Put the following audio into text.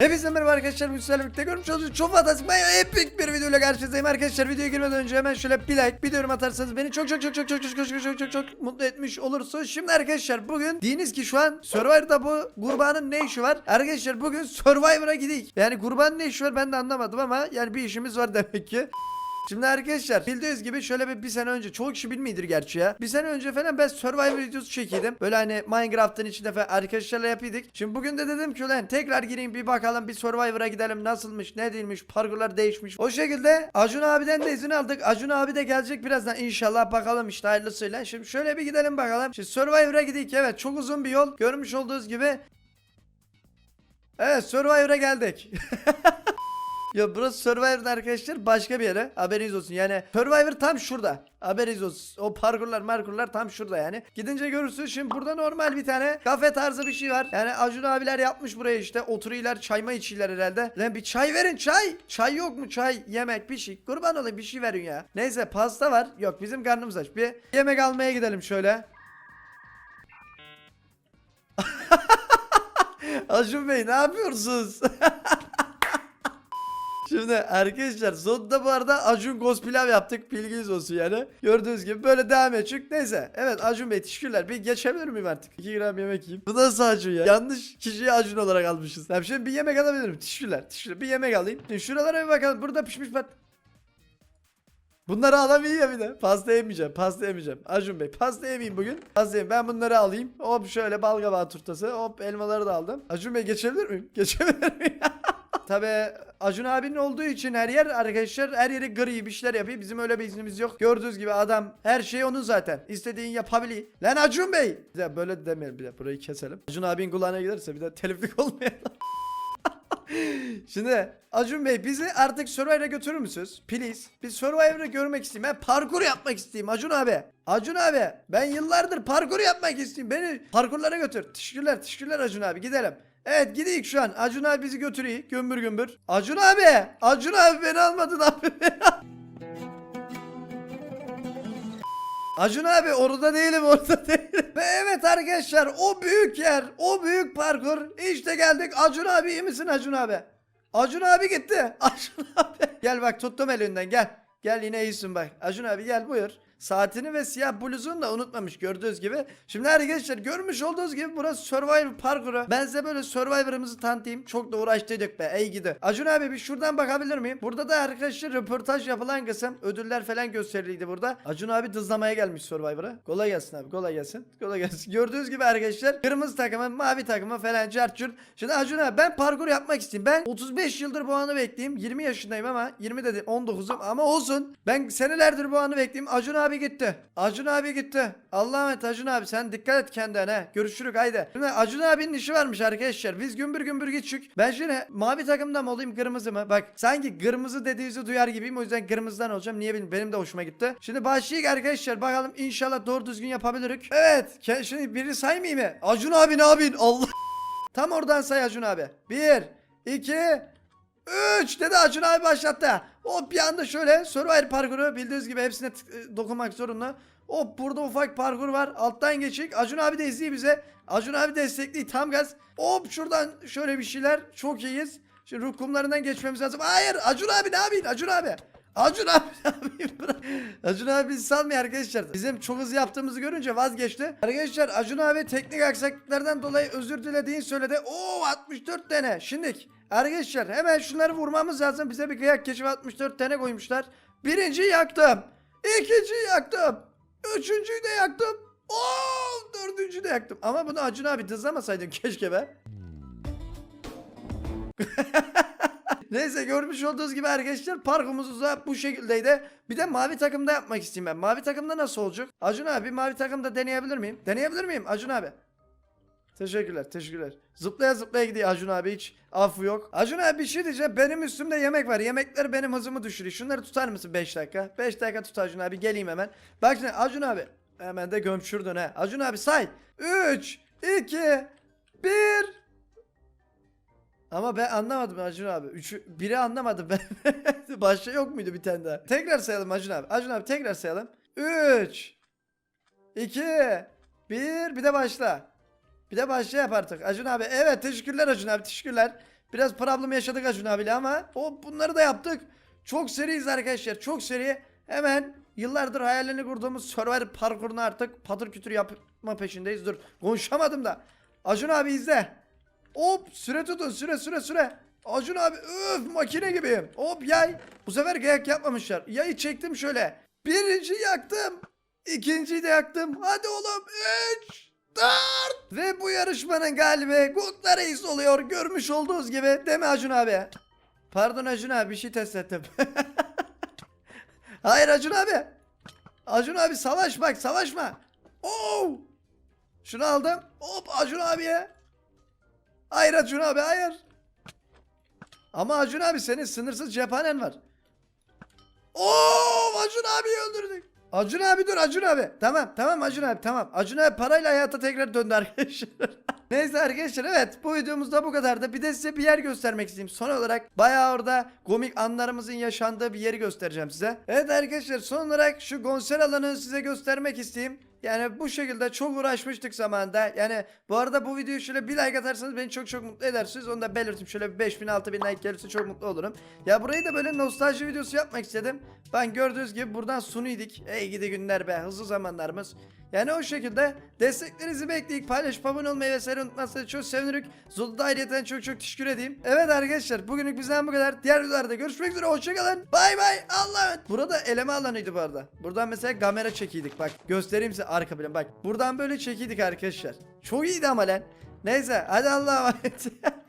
Hepinize merhaba arkadaşlar. Bu birlikte görmüş olduğunuz çok fantastik bayağı epik bir videoyla karşınızdayım arkadaşlar. Videoya girmeden önce hemen şöyle bir like, bir yorum atarsanız beni çok çok çok çok çok çok çok çok çok çok çok mutlu etmiş olursunuz. Şimdi arkadaşlar bugün diniz ki şu an Survivor'da bu kurbanın ne işi var? Arkadaşlar bugün Survivor'a gidik. Yani kurbanın ne işi var ben de anlamadım ama yani bir işimiz var demek ki. Şimdi arkadaşlar bildiğiniz gibi şöyle bir, bir sene önce çok kişi bilmiyordur gerçi ya. Bir sene önce falan ben Survivor videosu çekiyordum. Böyle hani Minecraft'ın içinde falan arkadaşlarla yapıyorduk. Şimdi bugün de dedim ki ulan tekrar gireyim bir bakalım bir Survivor'a gidelim nasılmış ne değilmiş parkurlar değişmiş. O şekilde Acun abiden de izin aldık. Acun abi de gelecek birazdan inşallah bakalım işte hayırlısıyla. Şimdi şöyle bir gidelim bakalım. Şimdi Survivor'a gidik evet çok uzun bir yol. Görmüş olduğunuz gibi. Evet Survivor'a geldik. Ya burası Survivor'da arkadaşlar başka bir yere. Haberiniz olsun. Yani Survivor tam şurada. Haberiniz olsun. O parkurlar markurlar tam şurada yani. Gidince görürsünüz. Şimdi burada normal bir tane kafe tarzı bir şey var. Yani Acun abiler yapmış buraya işte. Oturuyorlar çay mı içiyorlar herhalde. Lan bir çay verin çay. Çay yok mu? Çay yemek bir şey. Kurban olayım bir şey verin ya. Neyse pasta var. Yok bizim karnımız aç. Bir yemek almaya gidelim şöyle. Acun Bey ne yapıyorsunuz? Şimdi arkadaşlar sonunda bu arada Acun Ghost Pilav yaptık bilginiz olsun yani. Gördüğünüz gibi böyle devam edecek. Neyse evet Acun Bey teşekkürler. Bir geçebilir miyim artık? 2 gram yemek yiyeyim. Bu nasıl Acun ya? Yanlış kişiyi Acun olarak almışız. Tamam şimdi bir yemek alabilirim. Teşekkürler. Teşekkürler. Bir yemek alayım. Şimdi şuralara bir bakalım. Burada pişmiş pat. Bunları alamıyor bir de. Pasta yemeyeceğim. Pasta yemeyeceğim. Acun Bey pasta yemeyeyim bugün. Pasta yemeyeyim. Ben bunları alayım. Hop şöyle bal kabağı turtası. Hop elmaları da aldım. Acun Bey geçebilir miyim? Geçebilir miyim? Tabi Acun abinin olduğu için her yer arkadaşlar her yeri gri bir şeyler yapıyor. Bizim öyle bir iznimiz yok. Gördüğünüz gibi adam her şey onun zaten. İstediğin yapabiliyor. Lan Acun Bey. Bir de böyle demeyelim bir de burayı keselim. Acun abinin kulağına giderse bir de teliflik olmayalım. Şimdi Acun Bey bizi artık Survivor'a götürür müsünüz? Please. Biz Survivor'ı görmek istiyorum. Ben parkur yapmak istiyorum Acun abi. Acun abi ben yıllardır parkur yapmak istiyorum. Beni parkurlara götür. Teşekkürler teşekkürler Acun abi gidelim. Evet gidelim şu an. Acun abi bizi götürüyor. Gümbür gümbür. Acun abi. Acun abi beni almadın abi. Acun abi orada değilim orada değilim. Ve evet arkadaşlar o büyük yer o büyük parkur işte geldik Acun abi iyi misin Acun abi? Acun abi gitti. Acun abi. Gel bak tuttum elinden gel. Gel yine iyisin bak. Acun abi gel buyur. Saatini ve siyah bluzunu da unutmamış gördüğünüz gibi. Şimdi arkadaşlar görmüş olduğunuz gibi burası Survivor parkuru. Ben size böyle Survivor'ımızı tanıtayım. Çok da uğraştırdık be ey gidi. Acun abi bir şuradan bakabilir miyim? Burada da arkadaşlar röportaj yapılan kısım. Ödüller falan gösteriliydi burada. Acun abi dızlamaya gelmiş Survivor'a. Kolay gelsin abi kolay gelsin. Kolay gelsin. Gördüğünüz gibi arkadaşlar kırmızı takımı mavi takımı falan çarçur. Şimdi Acun abi ben parkur yapmak istiyorum. Ben 35 yıldır bu anı bekleyeyim. 20 yaşındayım ama 20 dedim 19'um ama olsun. Ben senelerdir bu anı bekleyeyim. Acun abi gitti. Acun abi gitti. Allah'a emanet Acun abi sen dikkat et kendine. Görüşürük haydi. Şimdi Acun abinin işi varmış arkadaşlar. Biz gümbür gümbür gittik. Ben şimdi mavi takımda mı olayım kırmızı mı? Bak sanki kırmızı dediğinizi duyar gibiyim. O yüzden kırmızıdan olacağım. Niye bilmiyorum. Benim de hoşuma gitti. Şimdi başlayalım arkadaşlar. Bakalım inşallah doğru düzgün yapabilirik. Evet. Şimdi biri saymayayım mı? Acun abi ne yapayım? Allah. Tam oradan say Acun abi. Bir, iki, üç dedi Acun abi başlattı. O bir anda şöyle Survivor parkuru bildiğiniz gibi hepsine e, dokunmak zorunda. Hop burada ufak parkur var. Alttan geçik. Acun abi de izliyor bize. Acun abi destekliyor tam gaz. Hop şuradan şöyle bir şeyler. Çok iyiyiz. Şimdi ruh kumlarından geçmemiz lazım. Hayır Acun abi ne yapıyorsun Acun abi? Acun abi ne yapayım? Acun abi bizi salmıyor arkadaşlar. Bizim çok hızlı yaptığımızı görünce vazgeçti. Arkadaşlar Acun abi teknik aksaklıklardan dolayı özür dilediğini söyledi. Oo 64 tane. Şimdilik arkadaşlar hemen şunları vurmamız lazım. Bize bir kıyak keşif 64 tane koymuşlar. Birinciyi yaktım. İkinciyi yaktım. Üçüncüyü de yaktım. Oo dördüncüyü de yaktım. Ama bunu Acun abi dızlamasaydın keşke be. Neyse görmüş olduğunuz gibi arkadaşlar parkumuz da bu şekildeydi. Bir de mavi takımda yapmak isteyeyim ben. Mavi takımda nasıl olacak? Acun abi mavi takımda deneyebilir miyim? Deneyebilir miyim Acun abi? Teşekkürler teşekkürler. Zıplaya zıplaya gidiyor Acun abi hiç affı yok. Acun abi bir şey diyeceğim benim üstümde yemek var. Yemekler benim hızımı düşürüyor. Şunları tutar mısın 5 dakika? 5 dakika tut Acun abi geleyim hemen. Bak şimdi Acun abi. Hemen de gömçürdün ha. Acun abi say. 3, 2, 1. Ama ben anlamadım Acun abi. Üçü, biri anlamadım ben. Başka yok muydu bir tane daha? Tekrar sayalım Acun abi. Acun abi tekrar sayalım. 3 2 1 bir de başla. Bir de başla yap artık. Acun abi evet teşekkürler Acun abi teşekkürler. Biraz problem yaşadık Acun abiyle ama o bunları da yaptık. Çok seriyiz arkadaşlar. Çok seri. Hemen yıllardır hayalini kurduğumuz Survivor parkurunu artık patır kütür yapma peşindeyiz. Dur konuşamadım da. Acun abi izle. Hop süre tutun süre süre süre. Acun abi öf makine gibiyim. Hop yay. Bu sefer kayak yapmamışlar. Yayı çektim şöyle. Birinci yaktım. İkinciyi de yaktım. Hadi oğlum. Üç. Dört. Ve bu yarışmanın galibi Good Reis oluyor. Görmüş olduğunuz gibi. Değil mi Acun abi? Pardon Acun abi bir şey test ettim. Hayır Acun abi. Acun abi savaş bak savaşma. Oo. Şunu aldım. Hop Acun abiye. Hayır Acun abi hayır. Ama Acun abi senin sınırsız cephanen var. Oo Acun abi öldürdük. Acun abi dur Acun abi. Tamam tamam Acun abi tamam. Acun abi parayla hayata tekrar döndü arkadaşlar. Neyse arkadaşlar evet bu videomuzda bu kadardı. Bir de size bir yer göstermek isteyeyim. Son olarak bayağı orada komik anlarımızın yaşandığı bir yeri göstereceğim size. Evet arkadaşlar son olarak şu konser alanını size göstermek isteyeyim. Yani bu şekilde çok uğraşmıştık zamanında. Yani bu arada bu videoyu şöyle bir like atarsanız beni çok çok mutlu edersiniz. Onu da belirtip şöyle bir 5000 6000 like gelirse çok mutlu olurum. Ya burayı da böyle nostalji videosu yapmak istedim. Ben gördüğünüz gibi buradan sunuydik. Ey gidi günler be hızlı zamanlarımız. Yani o şekilde desteklerinizi bekleyip paylaşıp abone olmayı vesaire unutmazsanız çok sevinirik. Zulda ayrıyeten çok çok teşekkür edeyim. Evet arkadaşlar bugünlük bizden bu kadar. Diğer videolarda görüşmek üzere hoşçakalın. Bay bay Allah'a. Burada eleme alanıydı bu arada. Buradan mesela kamera çekiydik bak. Göstereyim size arka plan bak. Buradan böyle çekiydik arkadaşlar. Çok iyiydi ama lan. Neyse hadi Allah'a emanet.